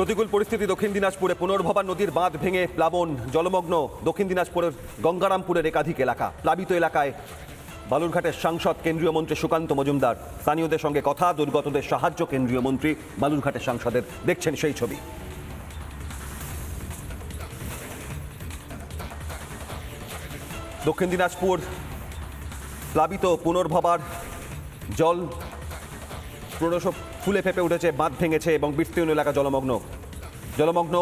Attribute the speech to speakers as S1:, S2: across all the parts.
S1: প্রতিকূল পরিস্থিতি দক্ষিণ দিনাজপুরে পুনর্ভবা নদীর বাঁধ ভেঙে প্লাবন, জলমগ্ন দক্ষিণ দিনাজপুরের গঙ্গারামপুরের একাধিক এলাকা। প্লাবিত এলাকায় বালুরঘাটের সাংসদ কেন্দ্রীয় মন্ত্রী সুকান্ত মজুমদার। স্থানীয়দের সঙ্গে কথা, দুর্গতদের সাহায্য কেন্দ্রীয় মন্ত্রী বালুরঘাটের সাংসদের। দেখছেন সেই ছবি। দক্ষিণ দিনাজপুর প্লাবিত পুনর্ভবার জল ক্রমশ ফুলে ফেপে উঠেছে, বাঁধ ভেঙেছে এবং বিস্তীর্ণ এলাকা জলমগ্ন। জলমগ্ন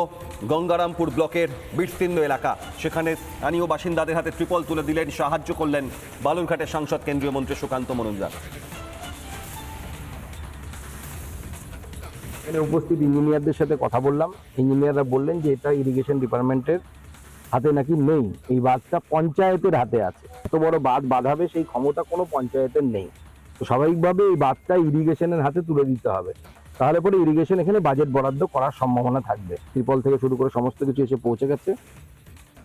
S1: গঙ্গারামপুর ব্লকের বিস্তীর্ণ এলাকা। সেখানে স্থানীয় বাসিন্দাদের হাতে ত্রিপল তুলে দিলেন, সাহায্য করলেন বালুরঘাটের সাংসদ কেন্দ্রীয় মন্ত্রী সুকান্ত মজুমদার।
S2: এখানে উপস্থিত ইঞ্জিনিয়ারদের সাথে কথা বললাম। ইঞ্জিনিয়াররা বললেন যে এটা ইরিগেশন ডিপার্টমেন্টের হাতে নাকি নেই। এই বাঁধটা পঞ্চায়েতের হাতে আছে। এত বড় বাঁধ বাঁধাবে সেই ক্ষমতা কোনো পঞ্চায়েতের নেই। তো স্বাভাবিকভাবে এই বাঁধটা ইরিগেশনের হাতে তুলে দিতে হবে। তাহলে পরে ইরিগেশন এখানে বাজেট বরাদ্দ করার সম্ভাবনা থাকবে। ত্রিপল থেকে শুরু করে সমস্ত কিছু এসে পৌঁছে গেছে।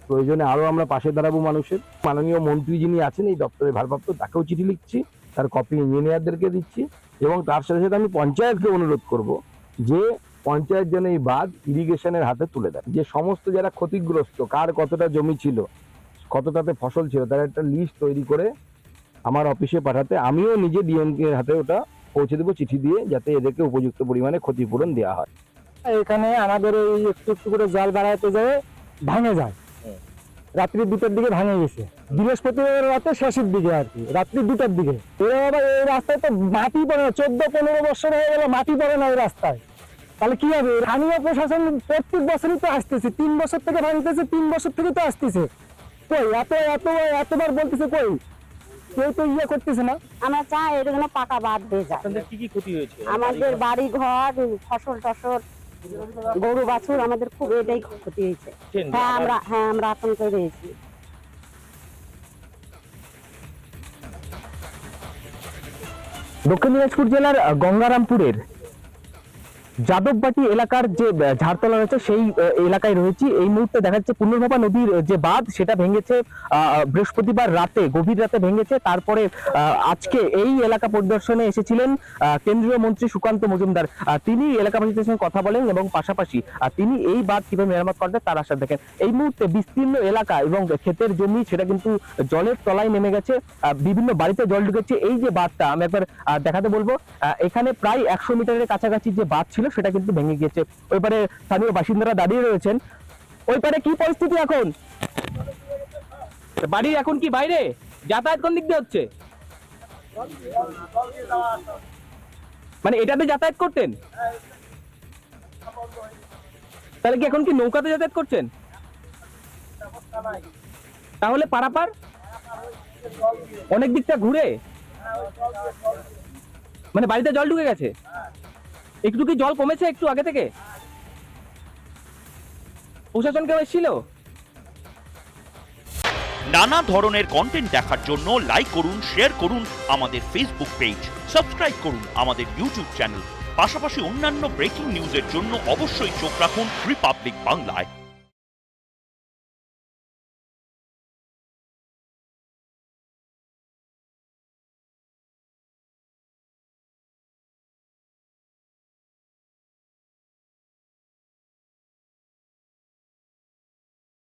S2: প্রয়োজনে আরও আমরা পাশে দাঁড়াবো মানুষের। মাননীয় মন্ত্রী যিনি আছেন, এই দপ্তরের ভারপ্রাপ্ত, তাকেও চিঠি লিখছি, তার কপি ইঞ্জিনিয়ারদেরকে দিচ্ছি এবং তার সাথে সাথে আমি পঞ্চায়েতকে অনুরোধ করব যে পঞ্চায়েত যেন এই বাঁধ ইরিগেশনের হাতে তুলে দেয়। যে সমস্ত যারা ক্ষতিগ্রস্ত, কার কতটা জমি ছিল, কতটাতে ফসল ছিল, তার একটা লিস্ট তৈরি করে আমার অফিসে পাঠাতে আমিও নিজে ডিএমকে হাতে ওটা পৌঁছে দেবো চিঠি দিয়ে যাতে এদেরকে উপযুক্ত পরিমাণে ক্ষতিপূরণ দেওয়া হয়।
S3: এখানে আমাদের এই একটু একটু করে জল বাড়াতে যায় ভাঙে যায়। রাত্রি দুটোর দিকে ভাঙে গেছে। বৃহস্পতিবার রাতে শেষের দিকে আর কি রাত্রি দুটার দিকে। এরা আবার এই রাস্তায় তো মাটি পড়ে না চোদ্দ পনেরো বছর হয়ে গেল মাটি পড়ে না এই রাস্তায়। তাহলে কি হবে? স্থানীয় প্রশাসন প্রত্যেক বছরই তো আসতেছে তিন বছর থেকে ভাঙতেছে তিন বছর থেকে তো আসতেছে। কই? এত এত এতবার বলতেছে কই? কেউ তো ইয়ে করতেছে না।
S4: আমরা চাই এগুলো পাকা বাদ দিয়ে যায়
S5: আপনাদের কি কি ক্ষতি হয়েছে?
S4: আমাদের বাড়ি ঘর ফসল টসল গরু বাছুর আমাদের খুব এটাই ক্ষতি হয়েছে। হ্যাঁ আমরা হ্যাঁ আমরা আতঙ্কে রয়েছি
S3: দক্ষিণ দিনাজপুর জেলার গঙ্গারামপুরের যাদববাটি এলাকার যে ঝাড়তলা রয়েছে, সেই এলাকায় রয়েছি। এই মুহূর্তে দেখা যাচ্ছে পুনর্ভবা নদীর যে বাঁধ, সেটা ভেঙেছে বৃহস্পতিবার রাতে, গভীর রাতে ভেঙেছে। তারপরে আজকে এই এলাকা পরিদর্শনে এসেছিলেন কেন্দ্রীয় মন্ত্রী সুকান্ত মজুমদার। তিনি এলাকাবাসীদের সঙ্গে কথা বলেন এবং পাশাপাশি তিনি এই বাঁধ কীভাবে মেরামত করবে তার আশা দেখেন। এই মুহূর্তে বিস্তীর্ণ এলাকা এবং ক্ষেতের জমি, সেটা কিন্তু জলের তলায় নেমে গেছে। বিভিন্ন বাড়িতে জল ঢুকেছে। এই যে বাঁধটা, আমি একবার দেখাতে বলব এখানে প্রায় একশো মিটারের কাছাকাছি যে বাঁধ ছিল, সেটা কিন্তু ভেঙে গিয়েছে। ওই পারে স্থানীয় বাসিন্দারা দাঁড়িয়ে রয়েছেন। ওই পারে কি পরিস্থিতি এখন? বাড়ির এখন কি বাইরে? যাতায়াত কোন দিক দিয়ে হচ্ছে? মানে এটাতে যাতায়াত করতেন? তাহলে কি এখন কি নৌকাতে যাতায়াত করছেন? তাহলে পারাপার? অনেক দিকটা ঘুরে? মানে বাড়িতে জল ঢুকে গেছে? একটু কি জল কমেছে একটু আগে থেকে? প্রশাসন কেউ এসেছিল?
S6: নানা ধরনের কন্টেন্ট দেখার জন্য লাইক করুন শেয়ার করুন আমাদের ফেসবুক পেজ সাবস্ক্রাইব করুন আমাদের ইউটিউব চ্যানেল পাশাপাশি অন্যান্য ব্রেকিং নিউজের জন্য অবশ্যই চোখ রাখুন রিপাবলিক বাংলায়